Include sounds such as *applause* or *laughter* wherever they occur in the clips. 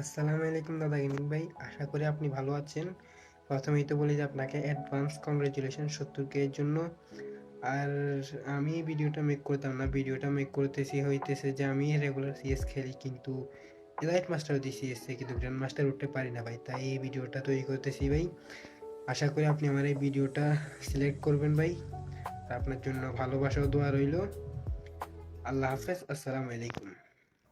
আসসালামু আলাইকুম দাদা গেমিং ভাই। আশা করি আপনি ভালো আছেন। প্রথমেই তো বলি যে আপনাকে অ্যাডভান্স কংগ্রেচুলেশন সত্তর কে এর জন্য। আর আমি ভিডিওটা মেক করতাম না। ভিডিওটা মেক করতেছি, হইতেছে যে আমি রেগুলার সিএস খেলি কিন্তু এলাইট মাস্টার দিই সিএস কিন্তু গ্র্যান্ড মাস্টার উঠতে পারি না ভাই। তাই এই ভিডিওটা তৈরি করতেছি ভাই। আশা করি আপনি আমার এই ভিডিওটা সিলেক্ট করবেন ভাই। আপনার জন্য ভালোবাসা দোয়া রইল। আল্লাহ হাফেজ। আসসালামু আলাইকুম।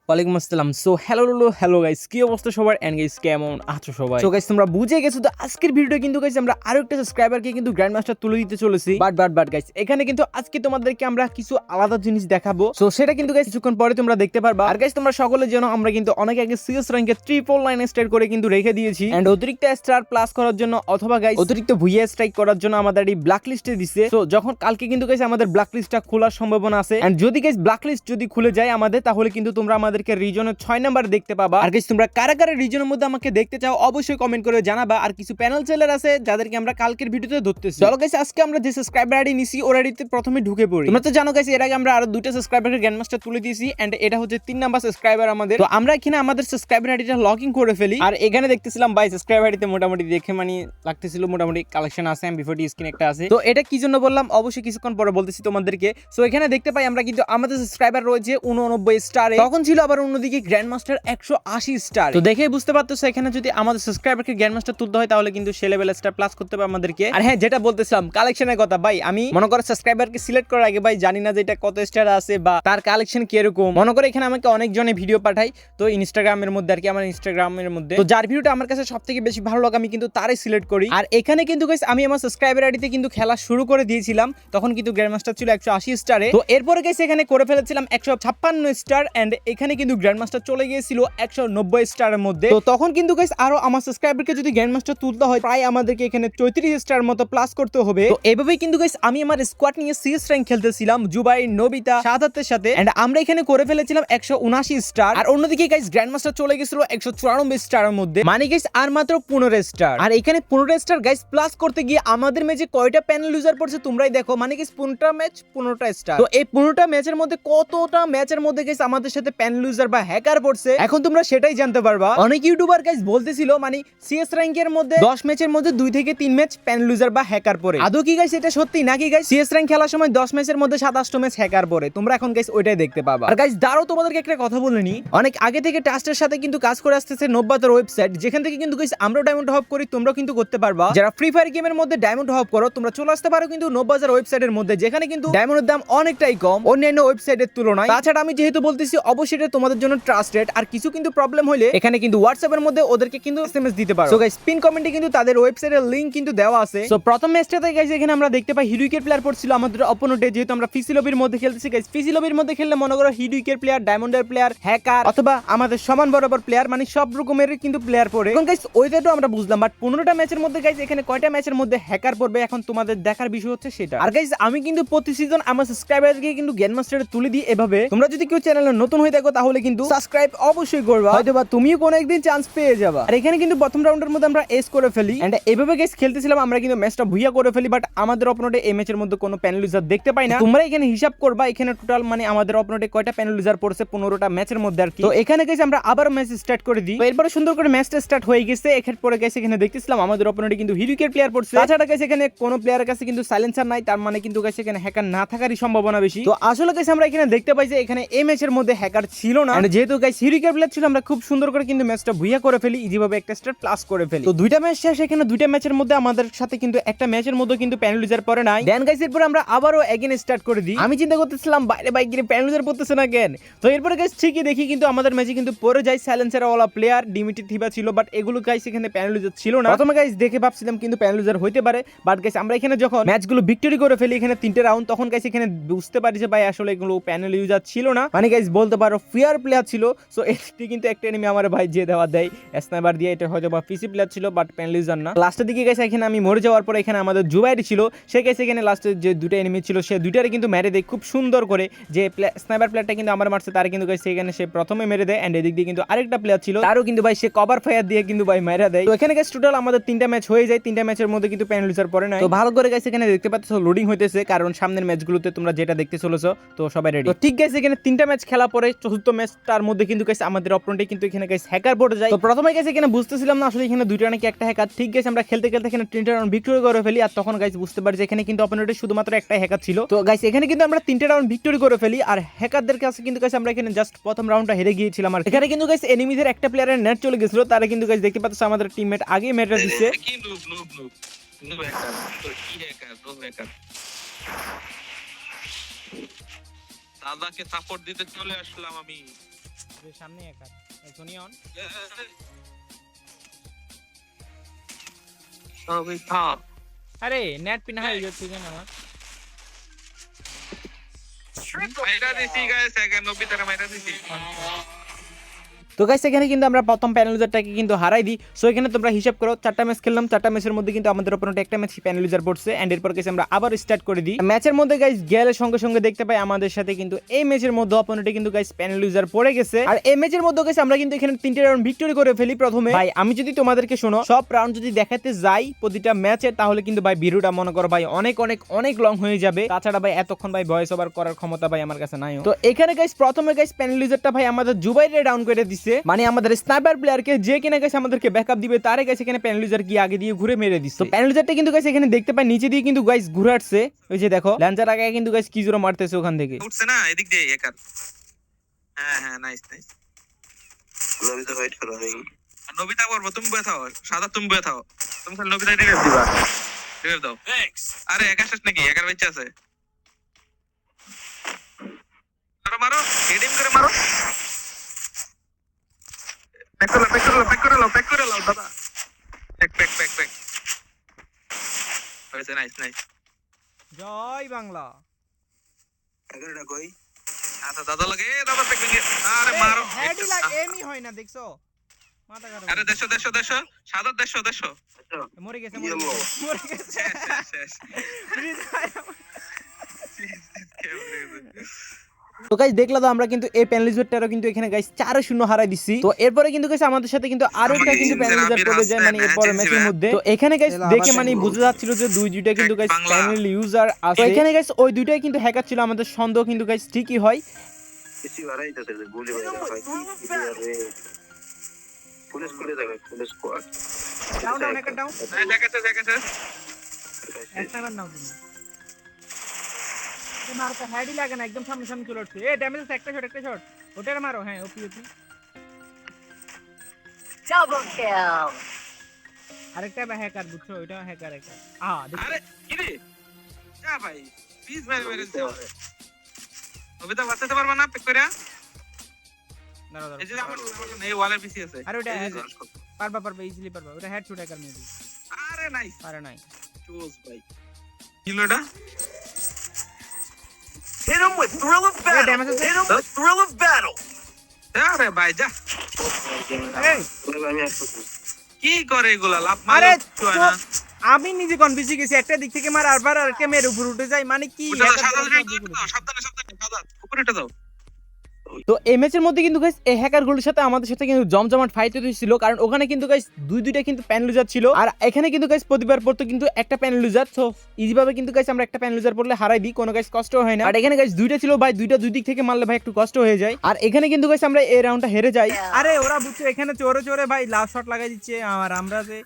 ওয়ালাইকুম আসসালাম। So hello hello hello guys কি অবস্থা সবার? এন্ড গাইস কেমন আছো সবাই? সো গাইস তোমরা বুঝে গেছো তো আজকের ভিডিওটা কিন্তু গাইস আমরা আরও একটা সাবস্ক্রাইবারকে কিন্তু গ্র্যান্ড মাস্টার তুলে দিতে চলেছি। বাট বাট বাট গাইস এখানে কিন্তু আজকে তোমাদেরকে আমরা কিছু আলাদা জিনিস দেখাবো। সো সেটা কিন্তু গাইস কিছুক্ষণ পরে তোমরা দেখতে পারবা। আর গাইস তোমরা সকলে জানো আমরা কিন্তু অনেক আগে সিএস র্যাঙ্কে ট্রিপল লাইন স্টার করে কিন্তু রেখে দিয়েছি। এন্ড অতিরিক্ত স্টার প্লাস করার জন্য অথবা গাইস অতিরিক্ত ভুইয়া স্ট্রাইক করার জন্য আমাদের এই ব্ল্যাক লিস্টে দিছে। সো যখন কালকে কিন্তু গাইস আমাদের ব্ল্যাক লিস্টটা খোলার সম্ভাবনা আছে। এন্ড যদি গাইস ব্ল্যাক লিস্ট যদি খুলে যায় আমাদের তাহলে কিন্তু তোমরা আমাদেরকে রিজনের ছয় নাম্বার দেখতে পাবা। আর কিছু তোমরা কারা কারা রিজনের মধ্যে আমাকে দেখতে চাও, অবশ্যই কমেন্ট করে জানাবা। আর কিছু প্যানেল সেলার আছে, যাদেরকে আমরা কালকের ভিডিওতে ধরতেছি। চলো গাইস আজকে আমরা যে সাবস্ক্রাইবার আইডি নিছি, ওর আইডিতে প্রথমে ঢুকে পড়ি। তোমরা তো জানো গাইস এর আগে আমরা আরও দুটো সাবস্ক্রাইবারের গ্র্যান্ড মাস্টার তুলে দিয়েছি এন্ড এটা হচ্ছে তিন নাম্বার সাবস্ক্রাইবার আমাদের। তো আমরা এখানে আমাদের সাবস্ক্রাইবার আইডিটা লগ ইন করে ফেলি। আর এখানে দেখতেছিলাম বাই সাবস্ক্রাইবার আইডিতে মোটামুটি দেখে মানে লাগতেছিল, মোটামুটি কালেকশন আছে এম বিফোর স্ক্রিন একটা আছে। তো এটা কি জন্য বললাম? অবশ্যই কিছুক্ষণ পরে বলতেছি তোমাদেরকে। সো এখানে দেখতে পাই, আমরা কিন্তু আমাদের সাবস্ক্রাইবার রয়েছে, উননব্বই স্টারে তখন ছিল আবার অন্যদিকে গ্র্যান্ড মাস্টার একশো আশি স্টার তো দেখেই বুঝতে পারতো এখানে যদি আমাদের সাবস্ক্রাইবারকে গ্র্যান্ড মাস্টার তুলতে হয় তাহলে কিন্তু সে লেভেল স্টার প্লাস করতে হবে আমাদেরকে। আর হ্যাঁ যেটা বলতেছিলাম কালেকশনের কথা ভাই আমি মনে করো সাবস্ক্রাইবারকে সিলেক্ট করার আগে ভাই জানি না যে এটা কত স্টার আছে বা তার কালেকশন কীরকম। মনে করে এখানে আমাকে অনেকজনে ভিডিও পাঠাই তো ইনস্টাগ্রামের মধ্যে আর কি আমার ইনস্টাগ্রামের মধ্যে। তো যার ভিডিওটা আমার কাছে সব থেকে বেশি ভালো লাগে আমি কিন্তু তারই সিলেক্ট করি। আর এখানে কিন্তু আমি আমার সাবস্ক্রাইবার আইডিতে কিন্তু খেলা শুরু করে দিয়েছিলাম তখন কিন্তু গ্র্যান্ড মাস্টার ছিল একশো আশি স্টারে তো এরপরে গেছে এখানে করে ফেলেছিলাম একশো ছাপ্পান্ন স্টার এন্ড এখানে কিন্তু গ্র্যান্ড মাস্টার চলে গিয়েছিল একশো নব্বই স্টারের মধ্যে। তো তখন কিন্তু গাইস আরও আমার সাবস্ক্রাইবারকে যদি গ্র্যান্ড মাস্টার তুলতে হয়, প্রায় আমাদেরকে এখানে চৌত্রিশ স্টার মতো প্লাস করতে হবে। তো এভাবেই কিন্তু গাইস আমি আমার স্কোয়াড নিয়ে সিএস র্যাঙ্ক খেলতেছিলাম, জুবাই, নবিতা, সাদাতের সাথে। এন্ড আমরা এখানে করে ফেলেছিলাম একশো উনাশি স্টার আর অন্যদিকে গাইস গ্র্যান্ড মাস্টার চলে গেছিল একশো চুরানব্বই স্টারের মধ্যে। মানে গাইস আর মাত্র পনেরো স্টার আর এখানে পনেরো স্টার গাইস প্লাস করতে গিয়ে আমাদের ম্যাচে কয়টা প্যানেল ইউজার পড়ছে তোমরাই দেখো। মানে গাইস পনেরোটা ম্যাচ পনেরোটা স্টার তো এই পনেরোটা ম্যাচের মধ্যে কতটা ম্যাচের মধ্যে গাইস আমাদের সাথে প্যানেল ইউজার বা হ্যাকার পড়ছে, এখন তোমরা সেটাই জানতে পারবা। অনেক ইউটিউবার গাইস বলতেছিল মানে সিএস র্যাঙ্কের মধ্যে 10 ম্যাচের মধ্যে দুই থেকে তিন ম্যাচ প্যান লুজার বা হ্যাকার পরে আদৌ কি গাইস এটা সত্যি নাকি গাইস সিএস র্যাঙ্ক খেলার সময় 10 ম্যাচের মধ্যে 27 ম্যাচ হ্যাকার পরে তোমরা এখন গাইস ওইটাই দেখতে পাবা। আর গাইস দাঁড়াও তোমাদেরকে একটা কথা বলে নি। অনেক আগে থেকে টাস্টের সাথে কিন্তু কাজ করে আসতেছে নব্বাতের ওয়েবসাইট যেখান থেকে কিন্তু গাইস আমরাও ডায়মন্ড হপ করি, তোমরাও কিন্তু করতে পারবা। যারা ফ্রি ফায়ার গেমের মধ্যে ডায়মন্ড হপ করো, তোমরা চলে আসতে পারো কিন্তু নব্বাজার ওয়েবসাইটের মধ্যে, যেখানে কিন্তু ডায়মন্ডের দাম অনেকটাই কম। অন্যান্য ওয়েবসাইটের তুলনায়। তাছাড়া আমি যেহেতু বলতেছি, অবশ্যই এটা তোমাদের জন্য ট্রাস্টেড আর কিছু কিন্তু প্রবলেম হলে এখানে কিন্তু হোয়াটসঅ্যাপের মধ্যে ওদেরকে কিন্তু এসএমএস দিতে পারো। সো গাইস পিন কমেন্টে কিন্তু তাদের ওয়েবসাইটের লিংক কিন্তু দেওয়া আছে। সো প্রথম ম্যাচটাতে গাইস এখানে আমরা দেখতে পাই হিডুইকের প্লেয়ার পড়ছিল আমাদের অপোনেন্টে যেহেতু আমরা ফিসি লবির মধ্যে খেলতেছি। গাইস ফিসি লবির মধ্যে খেললে মনে করো হিডুইকের প্লেয়ার ডায়মন্ডের প্লেয়ার হ্যাকার অথবা আমাদের সমান বরাবর প্লেয়ার মানে সব রকমের কিন্তু প্লেয়ার পড়ে। এখন গাইস ওইটাও আমরা বুঝলাম বাট পনেরোটা ম্যাচের মধ্যে গাইস এখানে কয়টা ম্যাচের মধ্যে হ্যাকার পড়বে? এখন তোমাদের দেখার বিষয় হচ্ছে সেটা। আর গাইস আমি কিন্তু প্রতি সিজন আমার সাবস্ক্রাইবারকে কিন্তু জ্ঞান মাস্টারে তুলে দিই এভাবে। তোমরা যদি কেউ চ্যানেলে নতুন হয়ে থাকো তাহলে কিন্তু সাবস্ক্রাইব অবশ্যই করবা। হয়তো বা তুমিও কোনো একদিন চান্স পেয়ে যাবা। আর এখানে কিন্তু প্রথম রাউন্ডের মধ্যে আমরা এস করে ফেলি। এন্ড এভাবে গেস খেলতেছিলাম আমরা কিন্তু ম্যাচটা ভুইয়া করে ফেলি বাট আমাদের অপোনেন্টে এই ম্যাচের মধ্যে কোনো প্যানেল ইউজার দেখতে পাই না। তোমরা এখানে হিসাব করবা এখানে টোটাল মানে আমাদের অপোনেন্টে কয়টা প্যানেল ইউজার পড়ছে পনেরোটা ম্যাচের মধ্যে আর কি। তো এখানে গেছে আমরা আবার ম্যাচ স্টার্ট করে দিই। তো এরপরে সুন্দর করে ম্যাচটা স্টার্ট হয়ে গেছে। এখানে পরে গেছে এখানে দেখতেছিলাম আমাদের অপোনেন্টে কিন্তু হিরুকের প্লেয়ার পড়ছে। তাছাড়া গেছে এখানে কোনো প্লেয়ারের কাছে কিন্তু সাইলেন্সার নাই তার মানে কিন্তু গেছে এখানে হ্যাকার না থাকারই সম্ভাবনা বেশি। তো আসলে গেছে আমরা এখানে দেখতে পাই যে এখানে এই ম্যাচের মধ্যে হ্যাকার ছিল না। And যেহেতু গাইস হিরুকের প্লেয়ার ছিল, আমরা খুব সুন্দর করে কিন্তু ম্যাচটা ভুইয়া করে ফেলি ইজিভাবে একটা স্টার প্লাস করে ফেলি। তো দুইটা ম্যাচ শেষ, এখানে দুইটা ম্যাচের মধ্যে আমাদের সাথে কিন্তু একটা ম্যাচের মধ্যে কিন্তু প্যানেল ইউজার পরে নাই। দেন গাইস এরপর আমরা আবারও এগেন স্টার্ট করে দিই। আমি চিন্তা করতেছিলাম, বাইরে বাইক গিয়ে প্যানেল ইউজার পড়তেছে না কেন? তো এরপরে গাইস ঠিকই দেখি কিন্তু আমাদের ম্যাচে কিন্তু পরে যায় সাইলেন্সার ওয়ালা প্লেয়ার ডিমিটি থিবা ছিল বাট এগুলো গাইস এখানে প্যানেল ইউজার ছিল না। প্রথমে গাইস দেখে ভাবছিলাম কিন্তু প্যানেল ইউজার হইতে পারে বাট গাইস আমরা এখানে যখন ম্যাচগুলো ভিক্টরি করে ফেলি, এখানে তিনটে রাউন্ড তখন গাইস এখানে বুঝতে পারি যে, ভাই, আসলে এগুলো প্যানেল ইউজার ছিল না। মানে গাইস বলতে পারো ফিয়ার প্লেয়ার ছিল সো *laughs* এটি কিন্তু একটা এনিমি আমার ভাই যে দেওয়া দেয়। স্নাইপার দিয়ে এটা হয়তো বা পিসি প্লেয়ার ছিল বাট প্যানেল ইউজার না। লাস্টের দিকে গেছে, এখানে আমি মরে যাওয়ার পরে এখানে আমাদের জুবাইরি ছিল। সে গেছে এখানে লাস্টে যে দুটো এনিমি ছিল, সে দুটারে কিন্তু মেরে দেয় খুব সুন্দর করে। যে স্নাইপার প্লেয়ারটা কিন্তু আমার মারছে, তার কিন্তু গেছে এখানে সে প্রথমে মেরে দেয় এন্ড এদিক দিয়ে কিন্তু আরেকটা প্লেয়ার ছিল, তারও কিন্তু ভাই সে কভার ফায়ার দিয়ে কিন্তু ভাই মেরে দেয়। তো এখানে গেছে টোটাল আমাদের তিনটা ম্যাচ হয়ে যায়, তিনটা ম্যাচের মধ্যে কিন্তু প্যানেল ইউজার পরে না তো ভালো করে গেছে এখানে দেখতে পাচ্ছ লোডিং হইতেছে, কারণ সামনের ম্যাচগুলোতে তোমরা যেটা দেখতে চলেছো, তো সবাই রেডি তো ঠিক গেছে এখানে তিনটা ম্যাচ খেলা পরে চতুর্থ ম্যাচটার মধ্যে কিন্তু গাইস আমাদের অপোনেন্টে কিন্তু এখানে গেছে হ্যাকার পড়ে যায়। তো প্রথমে গেছে এখানে বুঝতেছিলাম না আসলে এখানে দুইটা নাকি একটা হ্যাকার ঠিক গেছে আমরা খেলতে খেলতে এখানে তিনটা রাউন্ড ভিক্টোরি করে ফেলি আর তখন গাইস বুঝতে পারি যে এখানে কিন্তু অপোনেন্টে শুধুমাত্র একটা হ্যাকার ছিল। তো গাইস এখানে কিন্তু আমরা তিনটা রাউন্ড ভিক্টোরি করে ফেলি আর হ্যাকারদের কাছে কিন্তু গাইস আমরা এখানে জাস্ট প্রথম রাউন্ডটা হেরে গিয়েছিলাম আর এখানে কিন্তু গাইস এনিমিদের একটা প্লেয়ারের নেট চলে গেছিল তারা কিন্তু গাইস দেখতে পাচ্ছ আমাদের টিমমেট আগেই মেটা দিচ্ছে। কি noob noob noob noob hacker দাদাকে সাপোর্ট দিতে চলে আসলাম আমি। সামনে একা সোনি অন সবই আরে নেট পিন হয়ে গেছে কেন আমার মাইরা দিছি গাইস সেকেন্ড তারা মাইরা দিছি। তো গাইস এখানে কিন্তু আমরা প্রথম প্যানেলিজারটাকে কিন্তু হারাই দিই। সো এখানে তোমরা হিসাব করো, চারটা ম্যাচ খেললাম, চারটা ম্যাচের মধ্যে কিন্তু আমাদের অপোনেন্ট একটা ম্যাচ প্যানেলিজার পড়ছে এন্ড এরপর গেছে আমরা আবার স্টার্ট করে দিই। ম্যাচের মধ্যে গাইস গেলের সঙ্গে সঙ্গে দেখতে পাই আমাদের সাথে কিন্তু এই ম্যাচের মধ্যে অপোনেন্টে কিন্তু গাইস প্যানেলিজার পড়ে গেছে। আর এই ম্যাচের মধ্যে গেছে আমরা কিন্তু এখানে তিনটে রাউন্ড ভিক্টরি করে ফেলি প্রথমে। ভাই, আমি যদি তোমাদেরকে শোনো, সব রাউন্ড যদি দেখাতে যাই প্রতিটা ম্যাচে তাহলে কিন্তু ভাই ভিডিওটা মনে করো ভাই, অনেক অনেক অনেক লং হয়ে যাবে। তাছাড়া ভাই, এতক্ষণ ভাই ভয়েস ওভার করার ক্ষমতা ভাই, আমার কাছে নাই। তো এখানে গাইস প্রথমে গাইস প্যানেলিজারটা ভাই, আমাদের জুবাইরে ডাউন করে দিছে। মানে আমাদের স্নাইপার প্লেয়ারকে যে কিনা গেছে আমাদেরকে ব্যাকআপ দিবে তারে গেছে এখানে প্যানেলিজার গিয়ে আগে দিয়ে ঘুরে মেরে দিচ্ছে তো প্যানেলিজারটা কিন্তু গাইস এখানে দেখতে পাই নিচে দিয়ে কিন্তু গাইস ঘুরাচ্ছে। ওই যে দেখো ল্যান্সার আগে কিন্তু গাইস কি জোরে মারতেছে ওখান থেকে। উঠছে না এদিক দিয়ে হ্যাকার হ্যাঁ হ্যাঁ নাইস নাইস নবিতা করো ভাই। নবিতা করব তুমি সাদা তুমি তুমি খালি নবিতা রিভাইভ দিবা। রিভাইভ দাও। আরে একা শেষ নাকি? একার বাচ্চা আছে। মারো মারো হেডিং করে মারো। ব্যাক করে ব্যাক করে ব্যাক করে ব্যাক করে দাদা ব্যাক ব্যাক ব্যাক ব্যাক হয়েছে নাইস নাইস জয় বাংলা। এগারোটা কই? আচ্ছা দাদা লাগে দাদা ব্যাক আরে মারো। এমই হয় না দেখছ? মাথা আরে দেশো দেশো দেশো সাদা দেশো দেশো আচ্ছা। মরে গেছে মরে গেছে, মরে গেছে। শেষ শেষ শেষ। তো গাইস দেখলা তো আমরা কিন্তু এই প্যানেলিজারটারও কিন্তু এখানে গাইস চার শূন্য হারাই দিচ্ছি তো এরপরে কিন্তু গাইস আমাদের সাথে কিন্তু আরও একটা কিন্তু প্যানেলিজার পড়ে যায় মানে এরপরে ম্যাচ ম্যাচের মধ্যে। তো এখানে গাইস দেখে মানে বোঝা যাচ্ছিল যে দুই দুইটা কিন্তু গাইস প্যানেল ইউজার আছে। তো এখানে গাইস ওই দুইটাই কিন্তু হ্যাকার ছিল আমাদের সন্দেহ কিন্তু গাইস ঠিকই হয়। পুলিশ করে দেবে পুলিশ স্কোয়াড ডাউন ডাউন একটা ডাউন দেখাচ্ছে দেখাচ্ছে। একটা নাও তুমি তোমার তো হেডই লাগে না একদম সামনে সামনে চলে আসছে এ ড্যামেজ একটা শট একটা শট ওটার মারো হ্যাঁ ওপি ওপি Double kill. আরেকটা হ্যাকার বুঝছ ওইটা হ্যাকার একটা আ আরে কি রে যা ভাই প্লিজ মেরে মেরে দাও নবিতা বাঁচাতে পারবা না পেক করে এই যে আমার আমার এই ওয়ালের পিছি আছে আরে ওটা এই যে, পারবা পারবা ইজিলি পারবা ওটা হেড শুট হ্যাকার মেবি আরে নাইস পারে নাই চুজ ভাই কিলোটা Hit him with thrill of battle. Hit him with thrill of battle. আরে ভাই যা আমি কি করে এগুলা লাভ মারে আমি নিজে কনফিউজ গেছি একটা দিক থেকে মার আরবার আরেকটা মেয়ের উপর উঠে যায় মানে কি। দাও, সাবধানে সাবধানে উপরে দাও তো এই ম্যাচের মধ্যে কিন্তু গাইস এই হ্যাকারগুলোর সাথে আমাদের সাথে কিন্তু জমজমাট ফাইট হয়েছিল। কারণ ওখানে কিন্তু গাইস দুই দুইটা কিন্তু প্যান লুজার ছিল। আর এখানে কিন্তু গাইস প্রতিবার পড়তো কিন্তু একটা প্যান লুজার তো ইজি ভাবে কিন্তু গাইস আমরা একটা প্যান লুজার পড়লে হারাই দিই, কোনো গাইস কষ্ট হয় না। আর এখানে গাইস দুইটা ছিল ভাই, দুইটা দুই দিক থেকে মারলে ভাই একটু কষ্ট হয়ে যায়। আর এখানে কিন্তু গাইস আমরা এই রাউন্ডটা হেরে যাই। আরে, ওরা বুঝছ, এখানে চোরে চোরে ভাই লাভ শট লাগাই দিচ্ছে। আর আমরা যে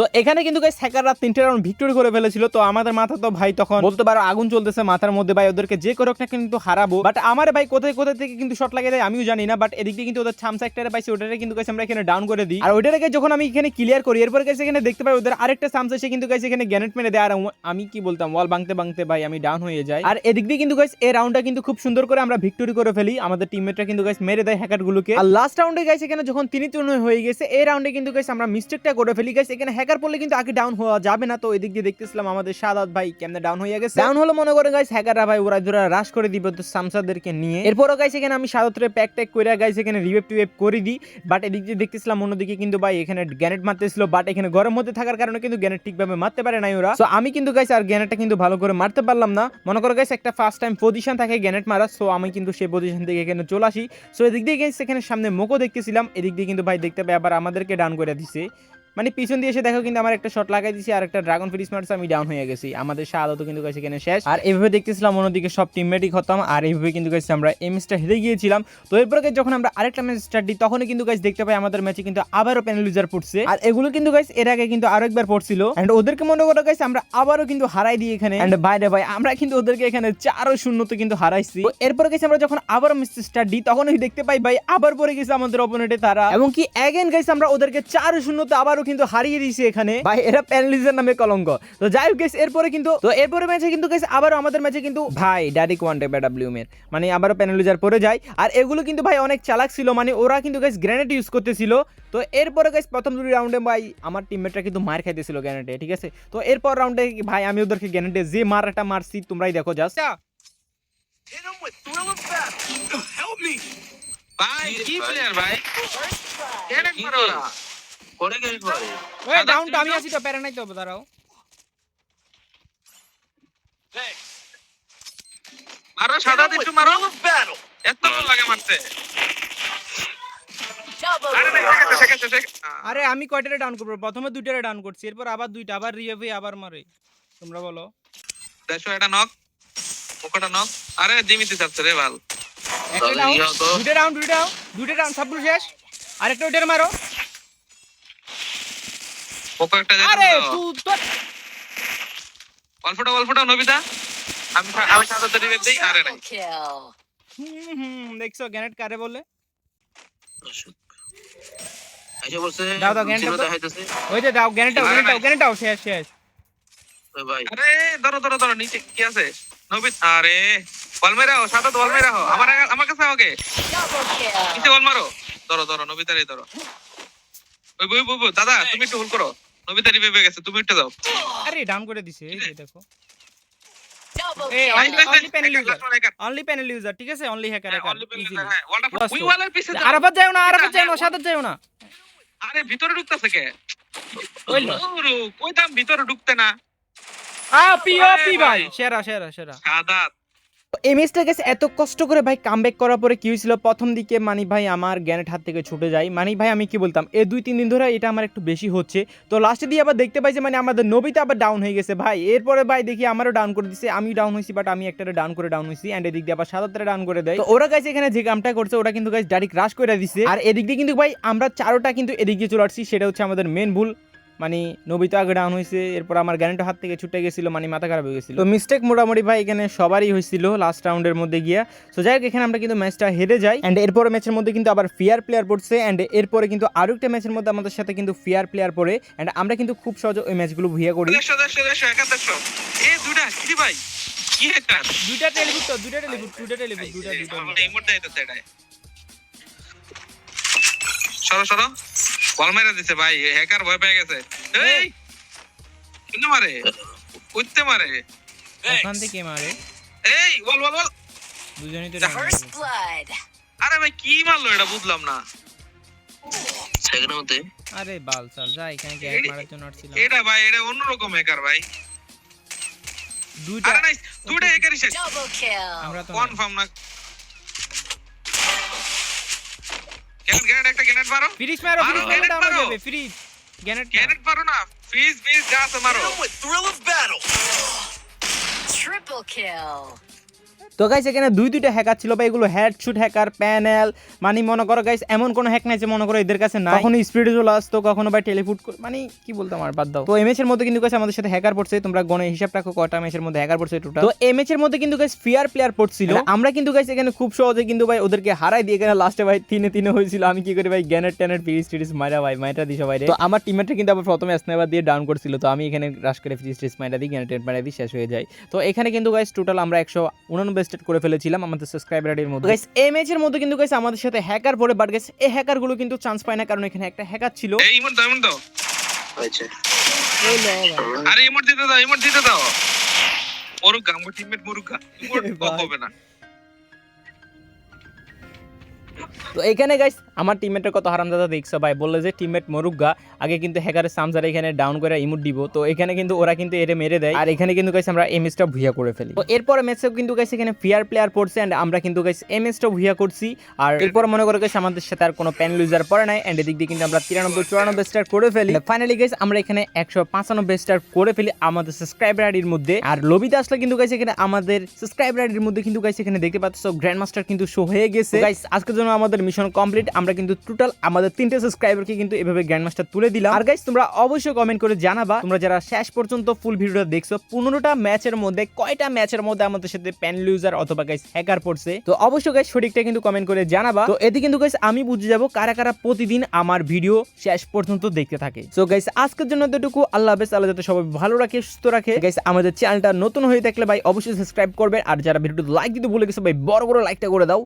তো এখানে কিন্তু গাইস হ্যাকাররা তিনটে রাউন্ড ভিক্টরি করে ফেলেছিল তো আমাদের মাথা তো ভাই তখন বলতে পারো আগুন চলতেছে মাথার মধ্যে ভাই ওদেরকে যে করে না কিন্তু হারাবো। বাট আমার ভাই কোথায় কোথায় থেকে কিন্তু শট লাগিয়ে দেয় আমিও জানি না বাট এদিক দিয়ে কিন্তু ওদের ছামসা একটা পাইছি ওটারে কিন্তু গাইস আমরা এখানে ডাউন করে দিই। আর ওইটাকে যখন আমি এখানে ক্লিয়ার করি এরপর গাইস এখানে দেখতে পাই ওদের আরেকটা ছামসা সে কিন্তু গাইস এখানে গ্যানেট মেরে দেয়। আর আমি কি বলতাম ওয়াল ভাঙতে ভাঙতে ভাই আমি ডাউন হয়ে যাই। আর এদিক দিয়ে কিন্তু গাইস এই রাউন্ডটা কিন্তু খুব সুন্দর করে আমরা ভিক্টরি করে ফেলি। আমাদের টিমমেটরা কিন্তু গাইস মেরে দেয় হ্যাকারগুলোকে আর লাস্ট রাউন্ডে গাইস এখানে যখন তিনি তিন হয়ে গেছে এই রাউন্ডে কিন্তু গাইস আমরা মিস্টেকটা করে ফেলি। গাইস এখানে হ্যাকার পড়লে কিন্তু আগে ডাউন হওয়া যাবে না। তো এদিক দিয়ে দেখতেছিলাম আমাদের সাদাত ভাই কেমনে ডাউন হয়ে গেছে। ডাউন হলো মনে করে গাইস হ্যাকাররা ভাই ওরা ধরে রাশ করে দিবে তো সামসাদেরকে নিয়ে। এরপরও গাইস এখানে আমি সাদাতরে প্যাক ট্যাক করে গাইস এখানে রিভেপ টিভেপ করে দিই। বাট এদিক দিয়ে দেখতেছিলাম অন্যদিকে কিন্তু ভাই এখানে গ্যানেট মারতেছিল। বাট এখানে গরম মধ্যে থাকার কারণে কিন্তু গ্যানেট ঠিকভাবে মারতে পারে নাই ওরা। তো আমি কিন্তু গাইস আর গ্যানেটটা কিন্তু ভালো করে মারতে পারলাম না। মনে করো গাইস একটা ফার্স্ট টাইম পজিশন থাকে গ্যানেট মারা সো আমি কিন্তু সেই পজিশন থেকে এখানে চলে আসি। সো এদিক দিয়ে গাইস এখানে সামনে মোকো দেখতেছিলাম। এদিক দিয়ে কিন্তু ভাই দেখতে পাই আবার আমাদেরকে ডাউন করে দিছে। মানে পিছন দিয়ে এসে দেখো কিন্তু আমার একটা শট লাগাই দিছি আর একটা ড্রাগন ফিরিস মারছে, আমি ডাউন হয়ে গেছি। আমাদের শাহাদত কিন্তু গাইছে এখানে শেষ। আর এইভাবে দেখতেছিলাম অন্যদিকে সব টিমমেটই খতম, আর এইভাবে কিন্তু গাইছে আমরা এই ম্যাচটা হেরে গিয়েছিলাম। তো এরপরে যখন আমরা আরেকটা ম্যাচ স্টার্ট দিই, তখনই কিন্তু গাইস দেখতে পাই আমাদের ম্যাচে কিন্তু আবারও প্যানেল ইউজার পড়ছে আর এগুলো কিন্তু গাইস এর আগে কিন্তু আরও একবার পড়ছিল। এন্ড ওদেরকে মনে করো গাইস আমরা আবারও কিন্তু হারাই দিই এখানে। এন্ড বাইরে ভাই আমরা কিন্তু ওদেরকে এখানে চারও শূন্যতে কিন্তু হারাইছি। এরপরে গেছে আমরা যখন আবার ম্যাচ স্টার্ট দিই তখন দেখতে পাই ভাই আবার পরে গেছে আমাদের অপোনেন্টে তারা। এবং কি অ্যাগেন গাইস আমরা ওদেরকে চার শূন্যতে আবারও কিন্তু হারিয়ে দিয়েছে এখানে। ভাই এরা প্যানেলিজের নামে কলঙ্ক। তো যাই হোক এরপরে কিন্তু তো এরপরে ম্যাচে কিন্তু গাইস আবারও আমাদের ম্যাচে কিন্তু ভাই ডাইরেক্ট ওয়ান টেপ ডাব্লিউ এর মানে আবারও প্যানেলিজার পরে যায়। আর এগুলো কিন্তু ভাই অনেক চালাক ছিল মানে ওরা কিন্তু গাইস গ্রেনেড ইউজ করতেছিল। তো এরপরে গাইস প্রথম দুই রাউন্ডে ভাই আমার টিমমেটরা কিন্তু মার খাইতেছিল গ্রেনেডে ঠিক আছে? তো এরপর রাউন্ডে ভাই আমি ওদেরকে গ্রেনেডে যে মারটা মারছি তোমরাই দেখো জাস্ট ভাই কি প্লেয়ার ভাই কেন করো ওরা করে গেল পরে। ওই ডাউনটা আমি আছি তো প্যারা নাই তো দাঁড়াও। মারো সাদা মারো। এত লাগে মারতে। আরে আমি কয়টারে ডাউন করব? প্রথমে দুইটারে ডাউন করছি এরপর আবার দুইটা আবার রিভাইভ হয়ে আবার মারে। তোমরা বলো। দেশো এটা নক ওকটা নক আরে জিমিতে চাচ্ছে রে ভালো দুইটা ডাউন দুইটা ডাউন দুইটা ডাউন সবগুলো শেষ। আরেকটা ওইটারে মারো। ওকো একটা আরে তুই তো অল্পটা অল্পটা নবিতা। আমি আমি সাদা তরি দেই আরে নাই। হুম হুম দেখছ গ্যানেট কারে বলে? আচ্ছা বলছে দাও, দাও, দাও। দেখাইতেছে। ওই যে দাও গ্যানেটটাও আরে গ্যানেটটাও শেষ শেষ। ভাই। আরে ধরো ধরো ধরো নিচে কি আছে? নবিত আরে। বল মেরাও সাদা বল মেরাও আমার আমার কাছে ওকে Double নিচে বল মারো। ধরো ধরো নবিতারে ধরো। ওই বই বই বই, দাদা তুমি একটু হোল্ড করো। নবিতা রিভাইভ গেছে তুমি একটু দাও আরে ডাউন করে দিছে এই দেখো। অনলি প্যানেল ইউজার ঠিক আছে? অনলি হ্যাকার হ্যাঁ, হ্যাকার হ্যাঁ, যাও। আরাফাত যাও না আরাফাত যাও না সাদাত যাও না। আরে ভিতরে ঢুকতেছে কে? কই দাম ভিতরে ঢুকতে না? আ পি ও আরে পি ভাই। সেরা সেরা সেরা। এই ম্যাচটা গেছে এত কষ্ট করে ভাই কামব্যাক করার পরে কি হয়েছিল? প্রথম দিকে মানি ভাই আমার গ্যানেট হাত থেকে ছুটে যায়। মানি ভাই, আমি কি বলতাম? এই দুই, তিন দিন ধরে এটা আমার একটু বেশি হচ্ছে। তো লাস্টে দিয়ে আবার দেখতে পাই যে মানে আমাদের নবীতে আবার ডাউন হয়ে গেছে ভাই। এরপরে ভাই দেখি আমারও ডাউন করে দিছে। আমি ডাউন হয়েছি বাট আমি একটা ডাউন করে ডাউন হয়েছি। এন্ড এদিক দিয়ে আবার সাতাত্তরে ডাউন করে দেয়। তো ওরা গাইছে এখানে যে কামটা করছে, ওরা কিন্তু গাইছে ডাইরেক্ট রাশ করে দিছে। আর এদিক দিয়ে কিন্তু ভাই আমরা চারোটা কিন্তু এদিক দিয়ে চলে আসছি। সেটা হচ্ছে আমাদের মেন ভুল। মানে নবিতা আগে ডাউন হয়েছে এরপর আমার গ্যারেন্টি হাত থেকে ছুটে গেছিল মানে মাথা খারাপ হয়ে গেছিল। তো মিস্টেক মোটামুটি ভাই এখানে সবারই হয়েছিল লাস্ট রাউন্ডের মধ্যে গিয়া। সো যাই হোক এখানে আমরা কিন্তু ম্যাচটা হেরে যাই। অ্যান্ড এরপরে ম্যাচের মধ্যে কিন্তু আবার ফেয়ার প্লেয়ার পড়ছে অ্যান্ড এরপরে কিন্তু আরও একটা ম্যাচের মধ্যে আমাদের সাথে কিন্তু ফেয়ার প্লেয়ার পড়ে। অ্যান্ড আমরা কিন্তু খুব সহজে ওই ম্যাচগুলো ভুইয়া করি। এ দুটা কি ভাই? কি একটা? তো সরো সরো বল মেরে দিছে ভাই হ্যাকার ভয় পেয়ে গেছে। এই কিন্তু মারে? উঠতে মারে। ওখান থেকে মারে। এই বল বল বল। দুজনেই তো আরে ভাই কি মারলো এটা বুঝলাম না। সেকেন্ডের মধ্যে আরে বাল চাল যা এখানে গ্যাস মারার জন্য আসছিলাম এটা ভাই এটা অন্যরকম হ্যাকার ভাই। দুইটা আরে নাই দুটা হ্যাকারই শেষ। আমরা তো কনফার্ম না। গ্যানেট গ্যানেট একটা গ্যানেট মারো ফ্রিজ মারো মারো, ফ্রিজ মারো grenade ডাউন মারো। যাবে ফ্রিজ গ্যানেট গ্যানেট মারো না ফিজ ফিজ যা আছে মারো Triple kill. তো গাইস এখানে দুই দুইটা হ্যাকার ছিল বা এগুলো হেড শুট হ্যাকার প্যানেল মানে মনে করো গাইস এমন কোনো হ্যাক নাই যে মনে করো এদের কাছে না কখনো স্পিড চলে আসতো কখনো বা টেলিফুট মানে কি বলতাম আর বাদ দাও। তো এমএচ এর মধ্যে কিন্তু গাইস আমাদের সাথে হ্যাকার পড়ছে তোমরা গণে হিসাব রাখো কয়টা ম্যাচের মধ্যে হ্যাকার পড়ছে টোটাল তো এমএচ এর মধ্যে কিন্তু গাইস ফিয়ার প্লেয়ার পড়ছিল। আমরা কিন্তু গাইস এখানে খুব সহজে কিন্তু ভাই ওদেরকে হারাই দিয়ে এখানে লাস্টে ভাই তিনে তিনে হয়েছিল। আমি কি করি ভাই গ্যানেট ট্যানেট ফ্রিজ টিরিস মাইরা ভাই মাইটা দিই সবাই তো আমার টিমমেটটা কিন্তু আবার প্রথমে স্নাইপার দিয়ে ডাউন করছিল। তো আমি এখানে রাশ করে ফ্রিজ টিরিস মাইরা দিই গ্যানেট মাইরা দিই শেষ হয়ে যায়। তো এখানে কিন্তু গাইস টোটাল আমরা একশো উনানব্বই স্টেট করে ফেলেছিলাম আমাদের সাবস্ক্রাইবারের মধ্যে। গাইস এই ম্যাচের মধ্যে কিন্তু গাইস আমাদের সাথে হ্যাকার পড়ে বাট গাইস এই হ্যাকারগুলো কিন্তু চান্স পায় না কারণ এখানে একটা হ্যাকার ছিল। এই ইমোট দাও ইমোট দাও। আচ্ছা আরে ইমোট দিতে দাও ইমোট দিতে দাও। ওর আমার টিমমেট মরুকা ইমোট। হবে না। তো এখানে গাইস আমার টিমমেটের কত হারামদাদা দেখছ? ভাই, বললে যে টিমমেট মরুগা আগে কিন্তু হ্যাকারের সামজার এখানে ডাউন করে ইমুট দিব। তো এখানে কিন্তু ওরা কিন্তু এরে মেরে দেয়। আর এখানে কিন্তু গাইস আমরা এমএসটা ভুইয়া করে ফেলি। তো এরপরে ম্যাচেও কিন্তু গাইস এখানে ফিয়ার প্লেয়ার পড়ছে এন্ড আমরা কিন্তু গাইস এমএসটা ভুইয়া করছি। আর এরপর মনে করে গাইস আমাদের সাথে আর কোনো প্যান লুজার পড়ে নাই। এন্ড এদিক দিয়ে কিন্তু আমরা তিরানব্বই, চুরানব্বই স্টার করে ফেলি। ফাইনালি গাইস আমরা এখানে একশো পাঁচানব্বই স্টার করে ফেলি আমাদের সাবস্ক্রাইবার আইডির মধ্যে। আর লবিতে আসলে কিন্তু গাইস এখানে আমাদের সাবস্ক্রাইবার আইডির মধ্যে কিন্তু গাইস এখানে দেখতে পাচ্ছ গ্র্যান্ড মাস্টার কিন্তু শো হয়ে গেছে। গাইস আজকের জন্য আমাদের মিশন কমপ্লিট আমরা কিন্তু টোটাল আমাদের তিনটে সাবস্ক্রাইবারকে কিন্তু এভাবে গ্র্যান্ড মাস্টার তুলে দিলাম। আর গাইস তোমরা অবশ্যই কমেন্ট করে জানাবা, তোমরা যারা শেষ পর্যন্ত ফুল ভিডিওটা দেখছ, পনেরোটা ম্যাচের মধ্যে কয়টা ম্যাচের মধ্যে আমাদের সাথে প্যান লুজার অথবা গাইস হ্যাকার পড়ছে? তো অবশ্যই গাইস সঠিকটা কিন্তু কমেন্ট করে জানাবা। তো এতে কিন্তু গাইস আমি বুঝে যাব কারা কারা প্রতিদিন আমার ভিডিও শেষ পর্যন্ত দেখতে থাকে। সো গাইস আজকের জন্য এতটুকু, আল্লাহ হাফেজ, আল্লাহ যাতে সবাই ভালো রাখে, সুস্থ রাখে। গাইস আমাদের চ্যানেলটা নতুন হয়ে থাকলে ভাই, অবশ্যই সাবস্ক্রাইব করবে আর যারা ভিডিওটা লাইক দিতে ভুলে গেছে, ভাই, বড় বড় লাইকটা করে দাও।